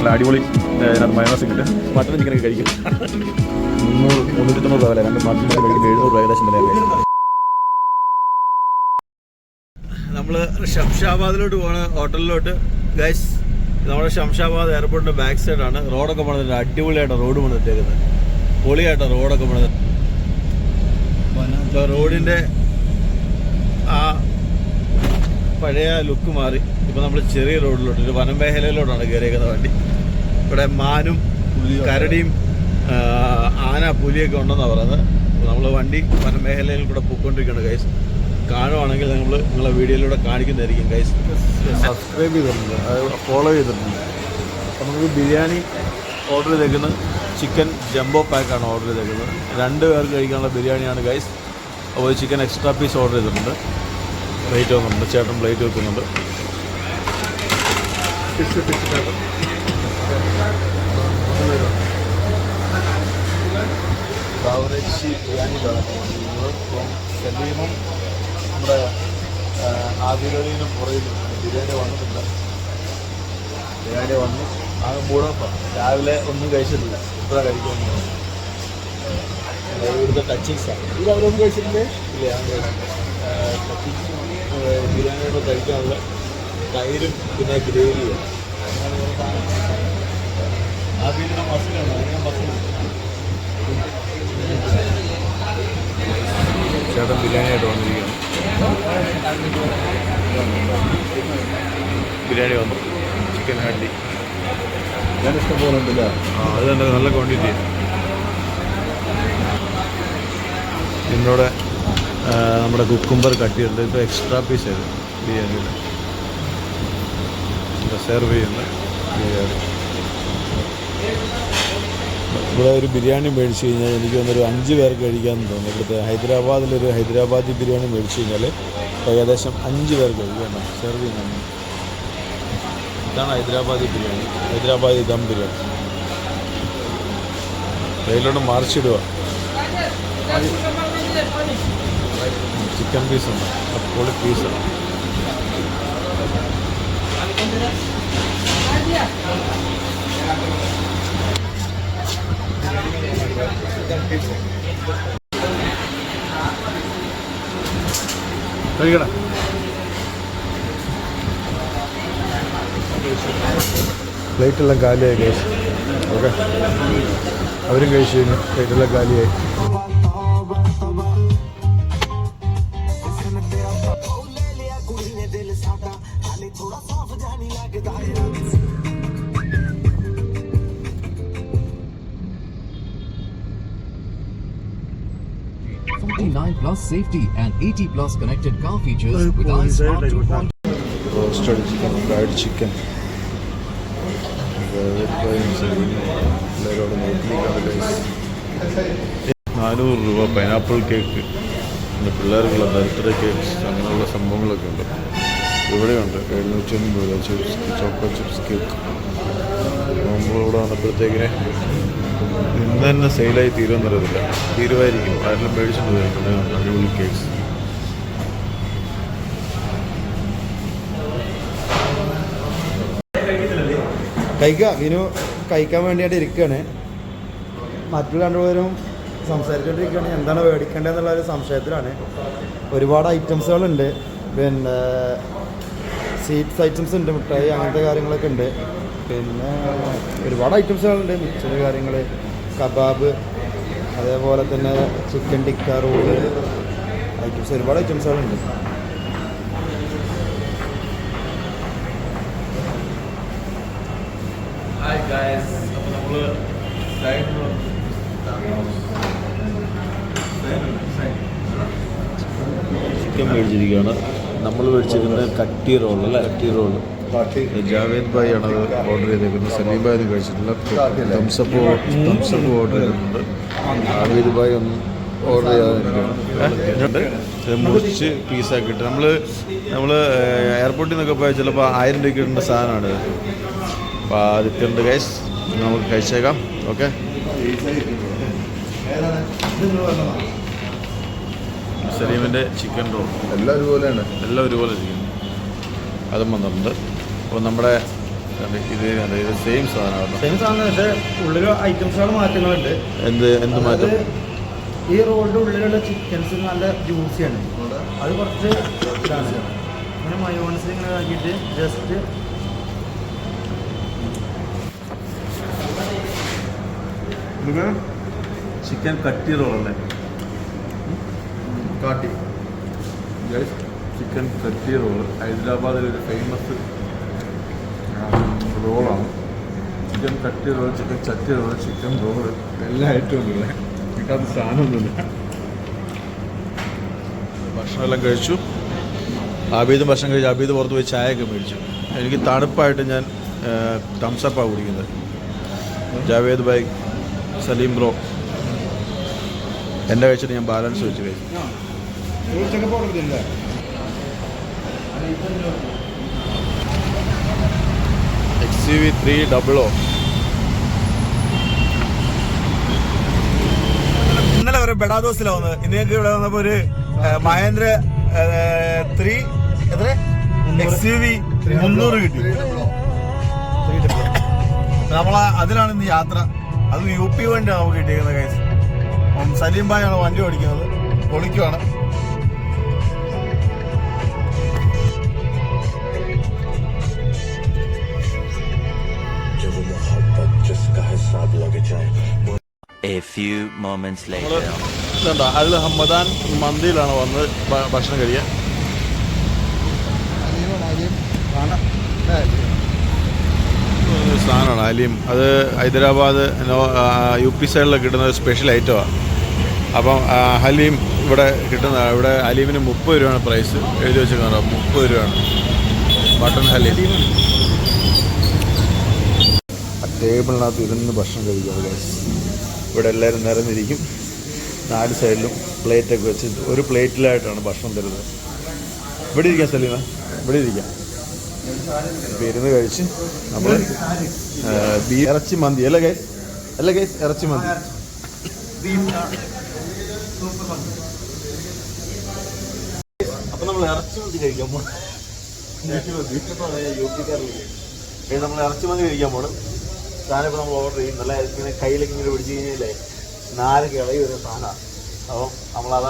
നല്ല അടിപൊളി അതിനകത്ത് മയോണസ് കിട്ടും മട്ടൺ ചിക്കനൊക്കെ കഴിക്കും. മുന്നൂറ് മുന്നൂറ്റി തൊണ്ണൂറ് രൂപ വില രണ്ട് മട്ടൺ ചിക്കൻ കഴിക്കുമ്പോൾ എഴുന്നൂറ് രൂപ ഏകദേശം വില നമ്മൾ ഷംഷാബാദിലോട്ട് പോണ ഹോട്ടലിലോട്ട്. ഗൈസ് നമ്മുടെ ഷംഷാബാദ് എയർപോർട്ടിന്റെ ബാക്ക് സൈഡ് സൈഡാണ് റോഡൊക്കെ പണിതിട്ട് അടിപൊളിയായിട്ട് റോഡ് പണിതിട്ടേക്കുന്നത് പൊളിയായിട്ട് റോഡൊക്കെ പണിത് റോഡിന്റെ ആ പഴയ ലുക്ക് മാറി. ഇപ്പൊ നമ്മൾ ചെറിയ റോഡിലോട്ട് ഒരു വനമേഖലയിലോട്ടാണ് കയറിയേക്കുന്ന വണ്ടി. ഇവിടെ മാനും കരടിയും ആന പുലിയൊക്കെ ഉണ്ടെന്ന് പറയുന്നത്. നമ്മൾ വണ്ടി വനമേഖലയിൽ കൂടെ പോയിക്കൊണ്ടിരിക്കുകയാണ് ഗൈസ് കാണുവാണെങ്കിൽ നമ്മൾ നിങ്ങളെ വീഡിയോയിലൂടെ കാണിക്കുന്നതായിരിക്കും ഗൈസ് സബ്സ്ക്രൈബ് ചെയ്തിട്ടുണ്ട്. ഫോളോ ചെയ്തിട്ടുണ്ട്. നമുക്ക് ബിരിയാണി ഓർഡർ ചെയ്തേക്കുന്നത് ചിക്കൻ ജംബോ പാക്കാണ് ഓർഡർ ചെയ്തേക്കുന്നത്. രണ്ട് പേർക്ക് കഴിക്കാനുള്ള ബിരിയാണിയാണ് ഗൈസ് അപ്പോൾ ചിക്കൻ എക്സ്ട്രാ പീസ് ഓർഡർ ചെയ്തിട്ടുണ്ട്. പ്ലേറ്റ് വന്നിട്ടുണ്ട്. ചേട്ടൻ പ്ലേറ്റ് വെക്കുന്നുണ്ട്. ബാവറച്ചി ബിരിയാണി സലീമും നമ്മുടെ ആദിരളിനും പുറയിലും ബിരിയാണി വന്നിട്ടില്ല ബിരിയാണി വന്നു ആ മൂടപ്പം. രാവിലെ ഒന്നും കഴിച്ചിട്ടില്ല. ഇത്ര കഴിക്കുന്നു ഇവിടുത്തെ ടച്ചിങ്സാണ് ഇത് അവരൊന്നും കഴിച്ചിട്ടില്ലേ? ഇല്ല ഞാൻ ടച്ചിങ്സും ബിരിയാണിയോട് കഴിക്കാനുള്ള തൈരും പിന്നെ ഗ്രേവിയും. അങ്ങനെ ചേട്ടൻ ബിരിയാണിയായിട്ട് വന്നിരിക്കുകയാണ് ബിരിയാണി വന്നു. ചിക്കൻ ഹഡ്ഡി ഞാൻ ഇഷ്ടംപോലെ ഉണ്ടല്ലേ ആ അത് തന്നെ നല്ല ക്വാണ്ടിറ്റി ഇന്നോടെ നമ്മുടെ കുക്കുംബർ കട്ട് ചെയ്തിട്ട് ഇപ്പോൾ എക്സ്ട്രാ പീസ് ആയിരുന്നു ബിരിയാണിയുടെ. സെർവ് ചെയ്യുന്ന ബിരിയാണി. ഇവിടെ ഒരു ബിരിയാണി മേടിച്ചു കഴിഞ്ഞാൽ എനിക്ക് തോന്നുന്നൊരു അഞ്ച് പേർക്ക് കഴിക്കാമെന്ന് തോന്നുന്നു. ഇവിടുത്തെ ഹൈദരാബാദിലൊരു ഹൈദരാബാദി ബിരിയാണി മേടിച്ചു കഴിഞ്ഞാൽ ഏകദേശം അഞ്ച് പേർക്ക് കഴിക്കണം സെർവ് ചെയ്യുന്നുണ്ട്. ഇതാണ് ഹൈദരാബാദി ബിരിയാണി. ഹൈദരാബാദി ദം ബിരിയാണി. കയ്യിലോട്ട് മറിച്ചിടുക. ചിക്കൻ പീസുണ്ട് പൊളി പീസാണ് കഴിക്കണം? പ്ലേറ്റെല്ലാം കാലിയായി കഴിച്ചു ഓക്കെ. അവരും കഴിച്ചു കഴിഞ്ഞു. പ്ലേറ്റെല്ലാം കാലിയായി. Forty-nine plus safety and 80 plus connected car features with our smart 2.0 Roasted chicken fried chicken. നാനൂറ് രൂപ പൈനാപ്പിൾ കേക്ക് പിന്നെ പിള്ളേർക്കുള്ള ബർത്ത്ഡേ കേക്ക്സ് അങ്ങനെയുള്ള സംഭവങ്ങളൊക്കെ ഉണ്ട്. ഇവിടെയുണ്ട് എഴുന്നൂറ്റി അൻപത് രൂപ ചിപ്സ് ചോക്കോ ചിപ്സ് കേക്ക് നമ്മളിവിടെ വന്നപ്പോഴത്തേക്കിനെ ഇന്ന് തന്നെ സെയിലായി തീരുമെന്നറിയത്തില്ല. തീരുമായിരിക്കും. ആരെല്ലാം മേടിച്ചിട്ട് അടിപൊളി കേക്ക്സ് കഴിക്കുക വിനു കഴിക്കാൻ വേണ്ടിയിട്ട് ഇരിക്കുകയാണ് മറ്റുള്ള രണ്ടുപേരും സംസാരിച്ചുകൊണ്ടിരിക്കുകയാണ് എന്താണ് മേടിക്കേണ്ടതെന്നുള്ള ഒരു സംശയത്തിലാണ്. ഒരുപാട് ഐറ്റംസുകളുണ്ട് പിന്നെ സ്വീറ്റ്സ് ഐറ്റംസ് ഉണ്ട് മിഠായി അങ്ങനത്തെ കാര്യങ്ങളൊക്കെ ഉണ്ട്. പിന്നെ ഒരുപാട് ഐറ്റംസുകളുണ്ട്. മിക്സർ കാര്യങ്ങൾ കബാബ് അതേപോലെ തന്നെ ചിക്കൻ ടിക്ക റോൾ ഐറ്റംസ് ഒരുപാട് ഐറ്റംസുകളുണ്ട്. ഹായ് ഗായ്സ് അപ്പോൾ നമ്മൾ ചിക്കൻ മേടിച്ചിരിക്കുകയാണ്. നമ്മൾ മേടിച്ചിരിക്കുന്നത് കട്ടി റോൾ അല്ലേ? കട്ടി റോൾ ജാവേദ് ഭായി ആണ് അത് ഓർഡർ ചെയ്തേക്കുന്നത്. സലീം ഭായി ഒന്നും കഴിച്ചിട്ടില്ല. തംസപ്പ് തംസപ്പ് ഓർഡർ ചെയ്തിട്ടുണ്ട്. ജാവേദ് ഭായി ഒന്ന് ഓർഡർ ചെയ്യാതിരിക്കുകയാണ്. ഇത് മുറിച്ച് പീസാക്കിയിട്ട് നമ്മൾ നമ്മൾ എയർപോർട്ടിൽ നിന്നൊക്കെ പോയാൽ ചിലപ്പോൾ ആയിരം രൂപയ്ക്ക് ഇടേണ്ട സാധനമാണ് അപ്പോൾ ആദ്യത്തെ ഗൈസ് നമുക്ക് കഴിച്ചേക്കാം. ഓക്കെ സലീമിന്റെ ചിക്കൻ റോൾ എല്ലാം ഒരുപോലെയാണ്. എല്ലാം ഒരുപോലെ ഇരിക്കുന്നു അതും വന്നിട്ടുണ്ട്. അപ്പോൾ നമ്മുടെ ഇത് ഇത് സെയിം സാധനമാണ് സെയിം സാധനം പക്ഷേ ഉള്ളിൽ ഐറ്റംസുകൾ മാറ്റങ്ങളുണ്ട്. എന്ത് എന്ത് മാറ്റം? ഈ റോഡിന്റെ ഉള്ളിലുള്ള ചിക്കൻസ് നല്ല ജ്യൂസിയാണ് അത് കുറച്ച് ഇതാണ്. ഇങ്ങനെ മയോണസ് ഇങ്ങനെ ആക്കിയിട്ട് ജസ്റ്റ് ചിക്കൻ കട്ടി റോളല്ലേ കാട്ടി. ചിക്കൻ കട്ടി റോൾ ഹൈദരാബാദിലെ ഒരു ഫേമസ് റോളാണ് chicken kathi roll chicken chatti roll chicken roll എല്ലാ ഐറ്റവും ഉള്ള കിട്ടാത്ത സാധനമൊന്നുമില്ല. ഭക്ഷണമെല്ലാം കഴിച്ചു. അബീദ് ഭക്ഷണം കഴിച്ചു ആബീദ് പുറത്ത് പോയി ചായയൊക്കെ മേടിച്ചു. എനിക്ക് തണുപ്പായിട്ട് ഞാൻ തംസപ്പാണ് കുടിക്കുന്നത്. Javed by Salim bro. എന്റെ കഴിച്ചിട്ട് ഞാൻ ബാലൻസ് വെച്ച് കഴിച്ചു. X U V three double O. ഇന്നലെ ഒരു വന്നത് ഇന്നേക്ക് ഇവിടെ വന്നപ്പോ ഒരു മഹേന്ദ്ര ത്രീ എത്ര എക്സ് യു വി മുന്നൂറ് കിട്ടി. നമ്മള അതിലാണ് ഇന്ന് യാത്ര. അത് യു പി വണ്ടിയാണ് നമുക്ക് കിട്ടിയിരിക്കുന്നത് കേസ് സലീം ഭായാണ് വണ്ടി ഓടിക്കുന്നത്. പൊളിക്കുവാണ്. ഇതുണ്ടോ അതിൽ ഹമ്മദാൻ മന്തിയിലാണ് വന്ന് ഭക്ഷണം കഴിക്കാൻ? സാധനമാണ് അലിയും. അത് ഹൈദരാബാദ് യു പി സൈഡിലൊക്കെ കിട്ടുന്ന ഒരു സ്പെഷ്യൽ ഐറ്റമാണ് അപ്പം ഹലീം ഇവിടെ കിട്ടുന്ന ഇവിടെ ഹലീമിന് മുപ്പത് രൂപയാണ് പ്രൈസ് എഴുതി വെച്ചിട്ടുണ്ടോ മുപ്പത് രൂപയാണ്. ബട്ടൺ ഹലീം. ടേബിളിനകത്ത് ഇരുന്ന് ഭക്ഷണം കഴിക്കുക guys. ഇവിടെ എല്ലാവരും നിരന്നിരിക്കും. നാല് സൈഡിലും പ്ലേറ്റൊക്കെ വെച്ച് ഒരു പ്ലേറ്റിലായിട്ടാണ് ഭക്ഷണം തരുന്നത്. ഇവിടെ ഇരിക്കാം സലീമ. ഇവിടെ ഇരിക്കാം. ഇരുന്ന് കഴിച്ച് നമ്മൾ ഇറച്ചി മന്തി. അല്ലേ ഗൈസ്? അല്ലേ ഗൈസ്? ഇറച്ചി മന്തി. അപ്പം നമ്മൾ ഇറച്ചി മന്തി കഴിക്കാൻ പോണം. നമ്മൾ ഇറച്ചി മന്തി കഴിക്കാൻ പോകണം സാധനം ഇപ്പോൾ നമ്മൾ ഓർഡർ ചെയ്യും. നല്ല ഇങ്ങനെ കയ്യിലൊക്കെ ഇങ്ങനെ പിടിച്ച് കഴിഞ്ഞാലേ നാല് കിളയും ഒരു സാധനമാണ്. അപ്പം നമ്മളത്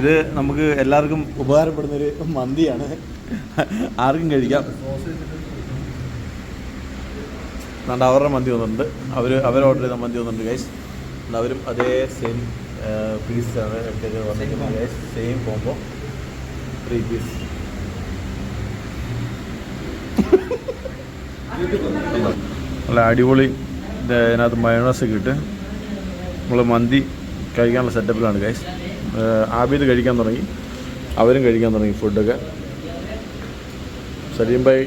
ഇത് നമുക്ക് എല്ലാവർക്കും ഉപകാരപ്പെടുന്ന ഒരു മന്തിയാണ്. ആർക്കും കഴിക്കാം. എന്നാണ്ട് അവരുടെ മന്തി വന്നിട്ടുണ്ട്. അവർ അവർ ഓർഡർ ചെയ്ത മന്തി വന്നിട്ടുണ്ട് ഗൈസ് അവരും അതേ സെയിം പീസാണ് വന്നിരിക്കുന്നത് guys same combo three piece നല്ല അടിപൊളി ഇതിനകത്ത് മയോണസ് ഒക്കെ ഇട്ട് നമ്മൾ മന്തി കഴിക്കാനുള്ള സെറ്റപ്പിലാണ് ഗൈസ് ആബിദ് കഴിക്കാൻ തുടങ്ങി അവരും കഴിക്കാൻ തുടങ്ങി ഫുഡൊക്കെ സലീം ഭായ്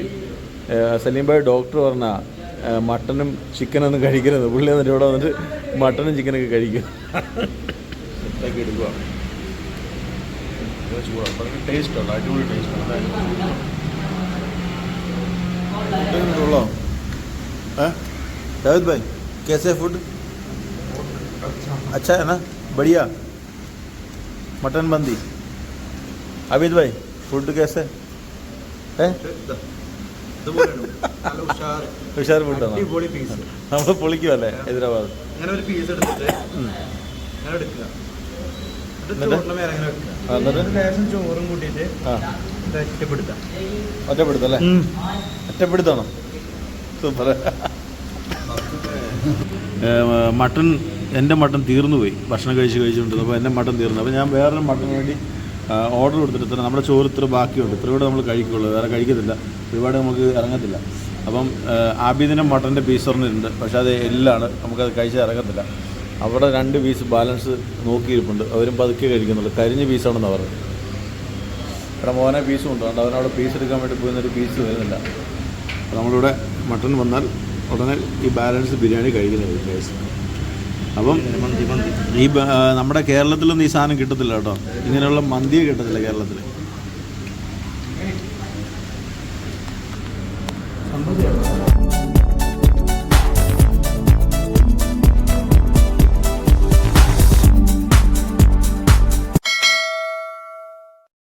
ഏഹ് സലീം ഭായ് ഡോക്ടർ പറഞ്ഞ മട്ടനും ചിക്കനൊന്നും കഴിക്കരുത് പുള്ളി എന്നിട്ട് ഇവിടെ വന്നിട്ട് മട്ടനും ചിക്കനൊക്കെ കഴിക്കും സെറ്റാക്കി എടുക്കുക ടേസ്റ്റ് ഉണ്ട് അടിപൊളി ടേസ്റ്റ് ഉണ്ട് കൊള്ളാം जावेद भाई कैसे है फूड अच्छा है ना बढ़िया मटन बंदी अमित भाई फूड कैसे है ഉഷാർ ഫുഡാണ് അടിപൊളി പീസ് നമ്മൾ പൊളിക്കുമല്ലേ ഹൈദരാബാദ് അങ്ങനെ ഒരു പീസ് എടുത്തിട്ട് അങ്ങനെ എടുക്കുക എന്നിട്ട് എന്നിട്ട്? ചോറിന്റെ മേലെ അങ്ങനെ വെക്കുക ആ, എന്നിട്ട്? എന്നിട്ട് ലേശം ചോറും കൂട്ടിയിട്ട് ആ ഇത് ഒറ്റപ്പെടുത്താം ഒറ്റപ്പെടുത്തല്ലേ ഒറ്റപ്പെടുത്തണം സൂപ്പർ മട്ടൺ എന്റെ മട്ടൻ തീർന്നു പോയി ഭക്ഷണം കഴിച്ച് കഴിച്ചുകൊണ്ടിരുന്നു. അപ്പോൾ എന്റെ മട്ടൻ തീർന്നു. അപ്പോൾ ഞാൻ വേറൊരു മട്ടൻ വേണ്ടി ഓർഡർ കൊടുത്തിട്ട് നമ്മുടെ ചോറ് ഇത്ര ബാക്കിയുണ്ട്. ഇത്ര കൂടെ നമ്മൾ കഴിക്കുള്ളൂ. വേറെ കഴിക്കത്തില്ല. ഒരുപാട് നമുക്ക് ഇറങ്ങത്തില്ല. അപ്പം ആബിദിനം മട്ടന്റെ പീസ് പറഞ്ഞിട്ടുണ്ട് പക്ഷേ അത് എല്ലാണ്. നമുക്കത് കഴിച്ച് ഇറങ്ങത്തില്ല. അവിടെ രണ്ട് പീസ് ബാലൻസ് നോക്കിയിരിപ്പുണ്ട്. അവരും പതുക്കെ കഴിക്കുന്നുള്ളൂ. കരിഞ്ഞ പീസാണെന്ന് പറഞ്ഞത്. ഇവിടെ മോനെ പീസും ഉണ്ട് അതുകൊണ്ട് അവനവിടെ പീസ് എടുക്കാൻ വേണ്ടി പോയിരുന്നൊരു പീസ് വരുന്നില്ല. നമ്മളിവിടെ മട്ടൺ വന്നാൽ ഉടനെ ഈ ബാലൻസ് ബിരിയാണി കഴിക്കുന്നത് ഗൈസ് അപ്പം ഈ നമ്മുടെ കേരളത്തിലൊന്നും ഈ സാധനം കിട്ടത്തില്ല കേട്ടോ. ഇങ്ങനെയുള്ള മന്തിയെ കിട്ടത്തില്ല കേരളത്തിൽ